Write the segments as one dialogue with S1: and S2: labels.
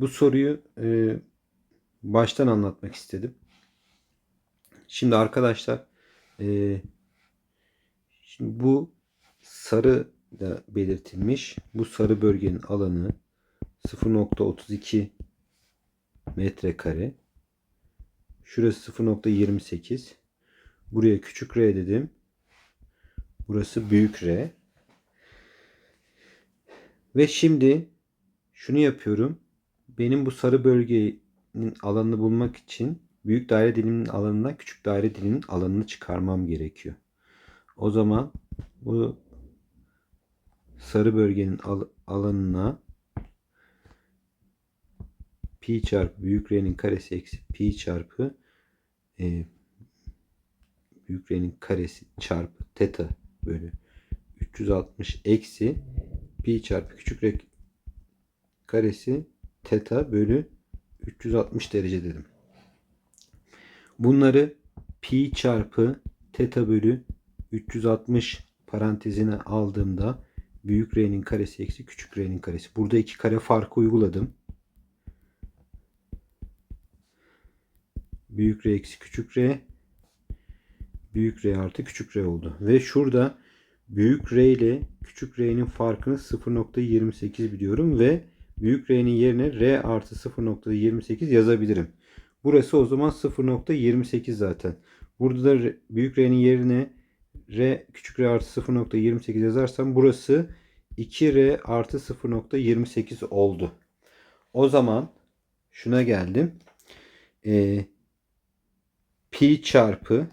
S1: bu soruyu e, baştan anlatmak istedim. Şimdi arkadaşlar e, şimdi bu sarı da belirtilmiş. Bu sarı bölgenin alanı 0.32 metrekare. Şurası 0.28. Buraya küçük r dedim. Burası büyük R. Ve şimdi şunu yapıyorum. Benim bu sarı bölgenin alanını bulmak için büyük daire diliminin alanından küçük daire diliminin alanını çıkarmam gerekiyor. O zaman bu sarı bölgenin al- alanına pi çarpı büyük R'nin karesi eksi pi çarpı e, büyük R'nin karesi çarpı teta bölü 360 eksi pi çarpı küçük R karesi teta bölü 360 derece dedim. Bunları pi çarpı teta bölü 360 parantezine aldığımda büyük R'nin karesi eksi küçük R'nin karesi. Burada iki kare farkı uyguladım. Büyük R eksi küçük R büyük R artı küçük R oldu. Ve şurada büyük R ile küçük R'nin farkını 0.28 biliyorum ve büyük R'nin yerine R artı 0.28 yazabilirim. Burası o zaman 0.28 zaten. Burada da büyük R'nin yerine R küçük R artı 0.28 yazarsam burası 2R artı 0.28 oldu. O zaman şuna geldim. Ee, pi çarpı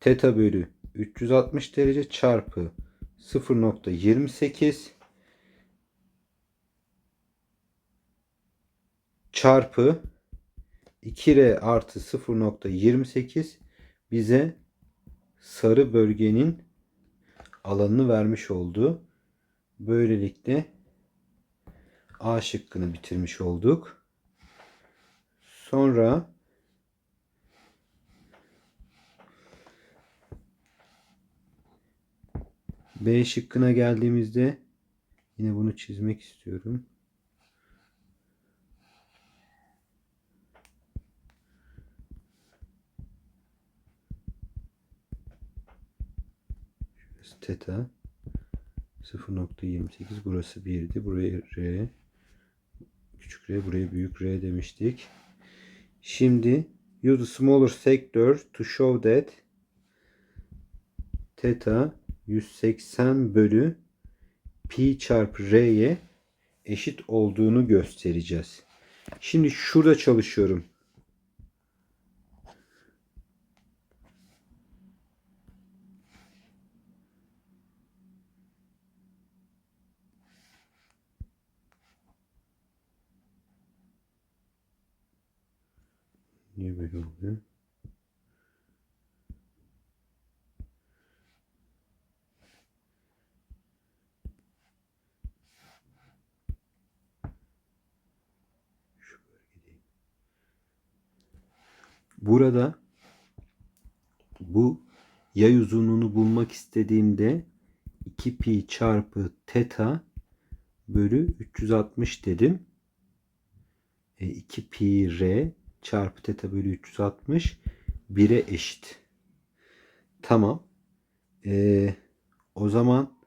S1: teta bölü 360 derece çarpı 0.28 çarpı 2R artı 0.28 bize sarı bölgenin alanını vermiş oldu. Böylelikle A şıkkını bitirmiş olduk. Sonra B şıkkına geldiğimizde yine bunu çizmek istiyorum. Teta 0.28 burası 1'di. Buraya R küçük R buraya büyük R demiştik. Şimdi use a smaller sector to show that theta 180 bölü pi çarpı r'ye eşit olduğunu göstereceğiz. Şimdi şurada çalışıyorum. Niye böyle oluyor? Burada bu yay uzunluğunu bulmak istediğimde 2 pi çarpı teta bölü 360 dedim. E, 2 pi r çarpı teta bölü 360 1'e eşit. Tamam. E, o zaman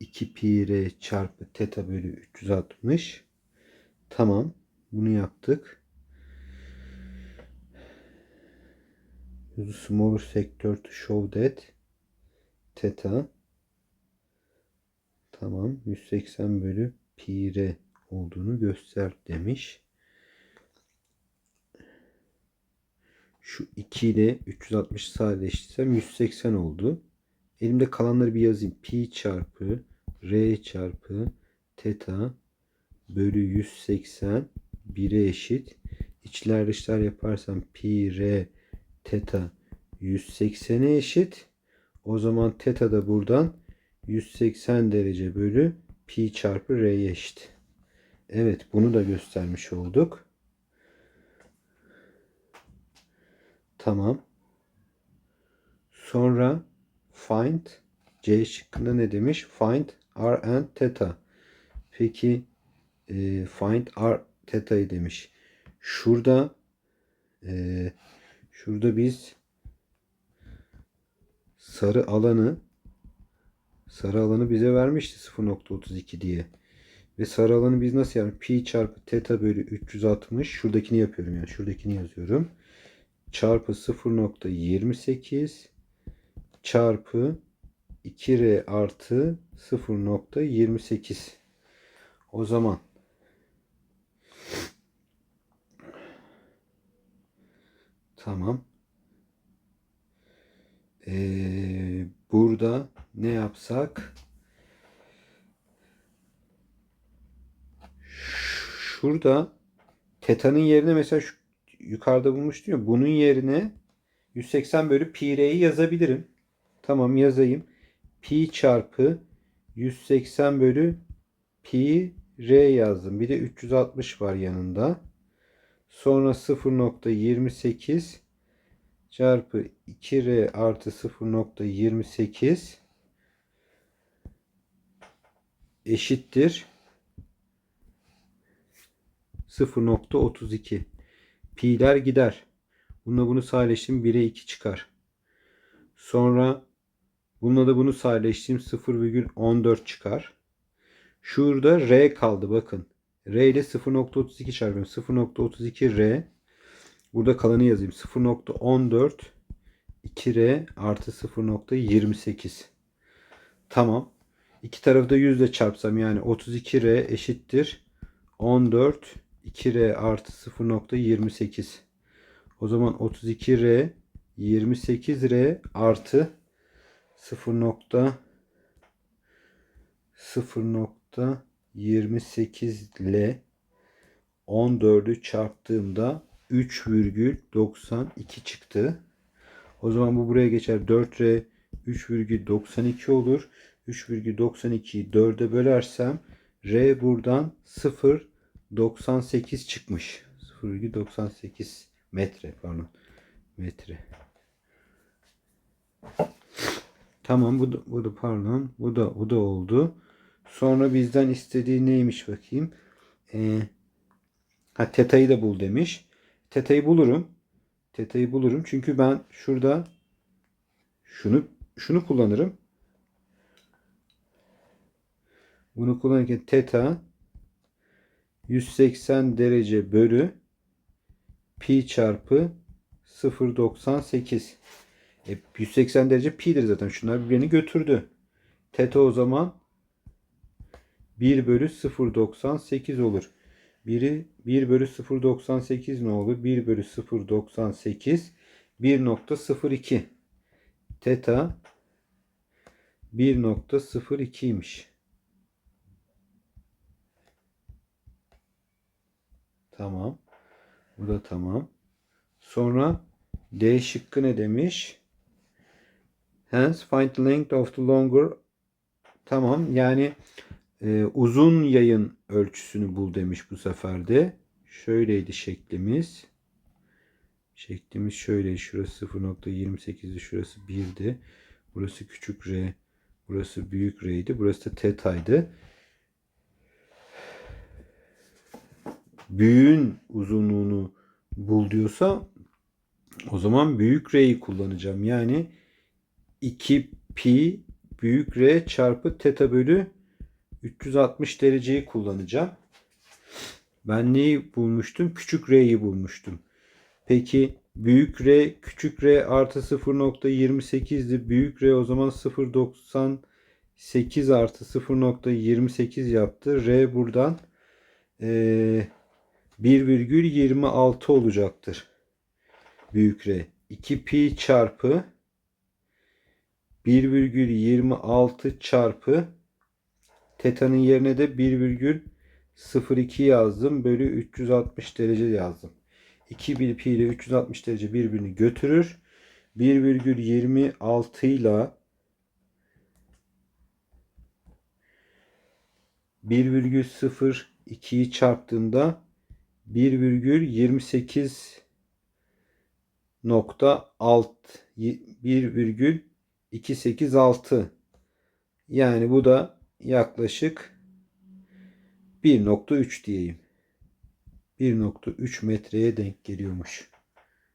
S1: 2 pi r çarpı teta bölü 360. Tamam. Bunu yaptık. Smaller sector to show that theta tamam 180 bölü pi r olduğunu göster demiş. Şu 2 ile 360 sadeleştirsem 180 oldu. Elimde kalanları bir yazayım. Pi çarpı r çarpı teta bölü 180 1'e eşit. İçler dışlar yaparsam pi r teta 180'e eşit. O zaman teta da buradan 180 derece bölü pi çarpı r'ye eşit. Evet bunu da göstermiş olduk. Tamam. Sonra find C şıkkında ne demiş? Find R and theta. Peki e, find R theta'yı demiş. Şurada e, şurada biz sarı alanı sarı alanı bize vermişti 0.32 diye. Ve sarı alanı biz nasıl yani? Pi çarpı theta bölü 360 şuradakini yapıyorum yani. Şuradakini yazıyorum. Çarpı 0.28 çarpı 2r artı 0.28 o zaman tamam. Ee, burada ne yapsak şurada teta'nın yerine mesela şu yukarıda bulmuştum ya bunun yerine 180 bölü pi r'yi yazabilirim. Tamam yazayım. Pi çarpı 180 bölü pi r yazdım. Bir de 360 var yanında. Sonra 0.28 çarpı 2r artı 0.28 eşittir 0.32 pi'ler gider. Bununla bunu sadeleştim 1'e 2 çıkar. Sonra bununla da bunu sadeleştim 0,14 çıkar. Şurada R kaldı bakın. R ile 0.32 çarpıyorum. 0.32 R. Burada kalanı yazayım. 0.14 2R artı 0.28. Tamam. İki tarafı da 100 ile çarpsam yani 32R eşittir. 14 2R artı 0.28. O zaman 32R 28R artı 0. 0.28 ile 14'ü çarptığımda 3,92 çıktı. O zaman bu buraya geçer. 4R 3,92 olur. 3,92'yi 4'e bölersem R buradan 0,98 çıkmış. 0,98 metre pardon. Metre. Tamam bu da, bu da pardon. Bu da bu da oldu. Sonra bizden istediği neymiş bakayım. Ee, ha teta'yı da bul demiş. Teta'yı bulurum. Teta'yı bulurum. Çünkü ben şurada şunu şunu kullanırım. Bunu kullanırken teta 180 derece bölü pi çarpı 0.98 e, 180 derece pi'dir zaten. Şunlar birbirini götürdü. Teta o zaman 1 bölü 0.98 olur. 1'i 1 bölü 0.98 ne olur? 1 bölü 0.98 1.02 Teta 1.02'ymiş. Tamam. Bu da tamam. Sonra D şıkkı ne demiş? Hence find the length of the longer Tamam yani e, uzun yayın ölçüsünü bul demiş bu sefer de. Şöyleydi şeklimiz. Şeklimiz şöyle. Şurası 0.28'di. Şurası 1'di. Burası küçük r. Burası büyük r'ydi. Burası da teta'ydı. Büyüğün uzunluğunu bul diyorsa o zaman büyük r'yi kullanacağım. Yani 2 pi büyük r çarpı teta bölü 360 dereceyi kullanacağım. Ben neyi bulmuştum? Küçük r'yi bulmuştum. Peki büyük r küçük r artı 0.28'di. Büyük r o zaman 0.98 artı 0.28 yaptı. R buradan e, 1,26 olacaktır. Büyük r. 2 pi çarpı 1,26 çarpı teta'nın yerine de 1,02 yazdım. Bölü 360 derece yazdım. 2 pi ile 360 derece birbirini götürür. 1,26 ile 1,02'yi çarptığımda 1,28 nokta alt 1,286 yani bu da yaklaşık 1.3 diyeyim. 1.3 metreye denk geliyormuş.